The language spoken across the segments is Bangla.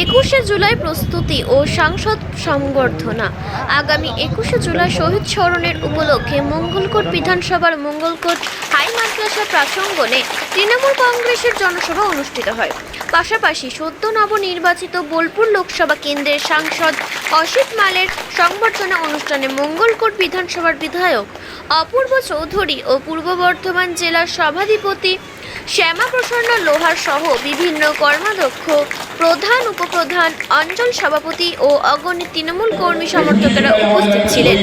একুশে জুলাই প্রস্তুতি ও সাংসদ সংবর্ধনা। আগামী একুশে জুলাই শহীদ স্মরণের উপলক্ষে মঙ্গলকোট বিধানসভার মঙ্গলকোট হাই মাদ্রাসা প্রাসঙ্গনে তৃণমূল কংগ্রেসের জনসভা অনুষ্ঠিত হয়। পাশাপাশি সদ্য নবনির্বাচিত বোলপুর লোকসভা কেন্দ্রের সাংসদ অসিত মালের সংবর্ধনা অনুষ্ঠানে মঙ্গলকোট বিধানসভার বিধায়ক অপূর্ব চৌধুরী ও পূর্ব বর্ধমান জেলার সভাধিপতি শ্যামাপ্রসন্ন লোহার সহ বিভিন্ন কর্মাধ্যক্ষ, প্রধান উপপ্রধান, অঞ্চল সভাপতি ও অগণিত তৃণমূল কর্মী সমর্থকেরা উপস্থিত ছিলেন।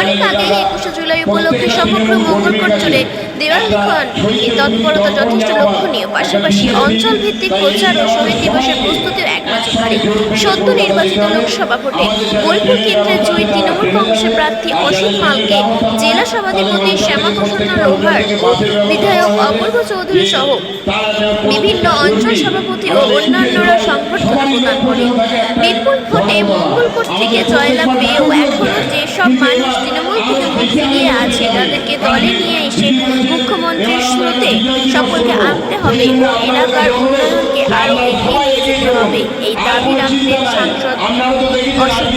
অনেক আগে একুশে জুলাই উপলক্ষে সমগ্র মঙ্গলকোট জুড়ে দেওয়ালিখন এই তৎপরতা যথেষ্ট লক্ষণীয়। পাশাপাশি অঞ্চল ভিত্তিক প্রচার ও শহীদ দিবসের প্রস্তুতিও একমাত্রকারী সদ্য নির্বাচিত লোকসভা ভোটে বোলপুর কেন্দ্রের জয়ী তৃণমূল কংগ্রেসের প্রার্থী অশোক মালকে জেলা সভাধিপতি শ্যামাপ্রসন্ন লোহার, বিধায়ক অপূর্ব চৌধুরী সহ বিভিন্ন অঞ্চল সভাপতি ও অন্যান্যরা প্রদান করেন বিপুল ভোটে মঙ্গলকোট থেকে জয়লাভ পেয়েও এখনও যেসব মানুষ তৃণমূল থেকে মুখ ফিরিয়ে আছে, তাদেরকে দলে নিয়ে এসে মুখ্যমন্ত্রীর স্রোতে সকলকে আনতে হবে। এলাকার উন্নয়নকে আরও এগিয়ে যেতে হবে। এই দাবি রাখলেন সাংসদ অসিত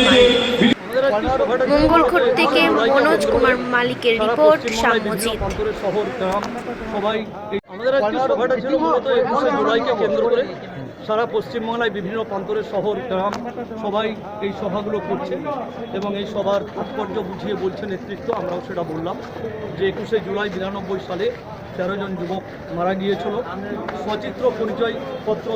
মালিক থেকে মনোজ কুমার মালিকের রিপোর্ট, সাম্যজিৎ। আমাদের আজকে সভাটা ছিল মূলত একুশে জুলাইকে কেন্দ্র করে। সারা পশ্চিমবাংলায় বিভিন্ন প্রান্তরের শহর, গ্রাম সবাই এই সভাগুলো করছে এবং এই সভার তাৎপর্য বুঝিয়ে বলছে নেতৃত্ব, আমরাও সেটা বললাম যে একুশে জুলাই বিরানব্বই সালে তেরো জন যুবক মারা গিয়েছিল। সচিত্র পরিচয়পত্র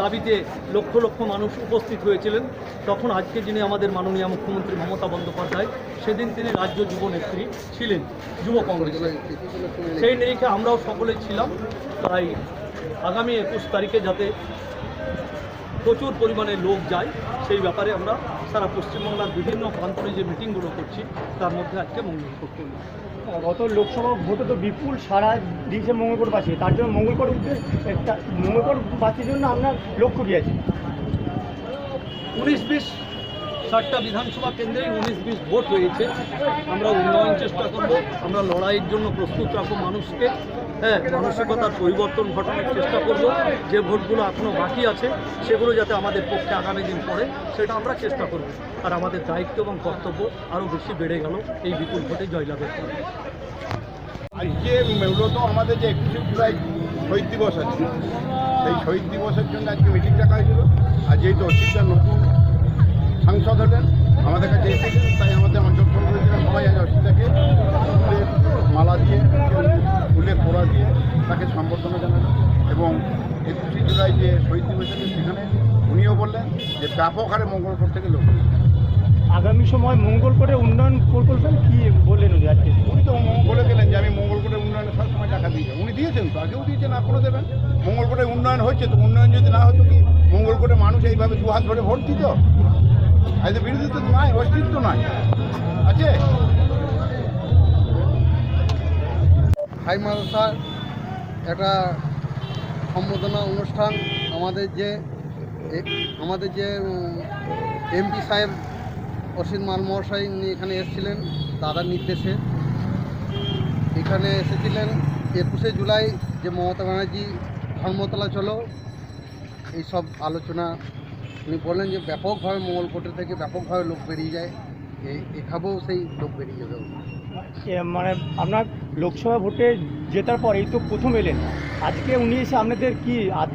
দাবিতে লক্ষ লক্ষ মানুষ উপস্থিত হয়েছিলেন। তখন আজকে যিনি আমাদের মাননীয় মুখ্যমন্ত্রী মমতা বন্দ্যোপাধ্যায়, সেদিন তিনি রাজ্য যুব নেত্রী ছিলেন, যুব কংগ্রেস সেই নিরিখে আমরাও সকলেই ছিলাম, তাই আগামী একুশ তারিখে যাতে প্রচুর পরিমাণে লোক যায় সেই ব্যাপারে আমরা সারা পশ্চিমবাংলার বিভিন্ন প্রান্তরে যে মিটিংগুলো করছি তার মধ্যে আজকে মঙ্গল করতে গত লোকসভা ভোটে তো বিপুল সারা দিয়েছে মঙ্গলকোটবাসী তার জন্য মঙ্গলকোট একটা মঙ্গলকোটবাসীর জন্য আপনার লক্ষ্য কী আছে উনিশ বিশ ষাটটা বিধানসভা কেন্দ্রেই উনিশ বিশ ভোট হয়েছে আমরা উন্নয়ন চেষ্টা করব আমরা লড়াইয়ের জন্য প্রস্তুত রাখব মানুষকে। হ্যাঁ মানসিকতার পরিবর্তন ঘটানোর চেষ্টা করব। যে ভোটগুলো এখনও বাকি আছে, সেগুলো যাতে আমাদের পক্ষে আগামী দিন পড়ে, সেটা আমরা চেষ্টা করব। আর আমাদের দায়িত্ব এবং কর্তব্য আরও বেশি বেড়ে গেল এই বিপুল ভোটে জয়লাভের আজকে মূলত আমাদের যে একুশে জুলাই শহীদ দিবস আছে, সেই শহীদ দিবসের জন্য আজকে মিটিং ডাকা হয়েছিল। আর যেহেতু অচিন্তা নতুন সাংসদ হলেন, আমাদের কাছে এসেছেন, তাই আমাদের অঞ্চল পোড়া দিয়ে তাকে সম্বর্ধনা জানালেন এবং একুশে জুলাই যে শহীদ দিবস সেখানে উনিও বললেন যে ব্যাপক হারে মঙ্গলকোট থেকে লোক আগামী সময় মঙ্গলকোটে উন্নয়ন প্রকল্পের কি বললেন উনি আজকে? উনি তো বলে গেলেন যে আমি মঙ্গলকোটের উন্নয়নে সবসময় টাকা দিয়েছি উনি দিয়েছেন তো আগেও দিয়েছেন এখনও দেবেন। মঙ্গলকোটের উন্নয়ন হচ্ছে তো উন্নয়ন যদি না হতো কি মঙ্গলকোটে মানুষ এইভাবে দু হাত ধরে ভোট দিত? আজ বিরোধী তো নাই অস্তিত্ব নাই। আছে? হাই মাদ্রাসার একটা সম্বোধনা অনুষ্ঠান, আমাদের যে আমাদের যে এমপি সাহেব অসিত মাল মহাশয় এখানে এসেছিলেন, দাদার নির্দেশে। এখানে এসেছিলেন, একুশে জুলাই যে মমতা ব্যানার্জি ধর্মতলা চলো এইসব আলোচনা, উনি বললেন যে ব্যাপকভাবে মঙ্গলকোটে থেকে ব্যাপকভাবে লোক বেরিয়ে যায়। এখানেও সেই লোক বেরিয়ে যাবে মানে আপনার লোকসভা ভোটে জেতার পর এই তো প্রথম এলেন। আজকে উনি এসে আপনাদের কি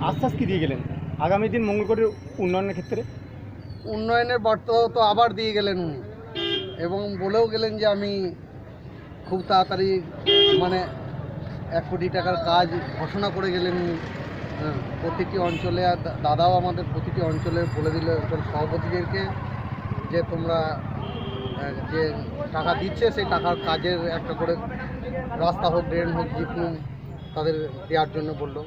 আশ্বাস কি দিয়ে গেলেন? আগামী দিন মঙ্গলকোটের উন্নয়নের ক্ষেত্রে? উন্নয়নের বার্তা তো আবার দিয়ে গেলেন উনি। এবং বলেও গেলেন যে আমি খুব তাড়াতাড়ি মানে এক কোটি টাকার কাজ ঘোষণা করে গেলেন প্রতিটি অঞ্চলে আর দাদাও আমাদের প্রতিটি অঞ্চলে বলে দিল অঞ্চল সভাপতিদেরকে যে তোমরা যে টাকা দিচ্ছে, সেই টাকার কাজের একটা করে রাস্তা হোক, ড্রেন হোক, জিপ তাদের দেওয়ার জন্য বলল।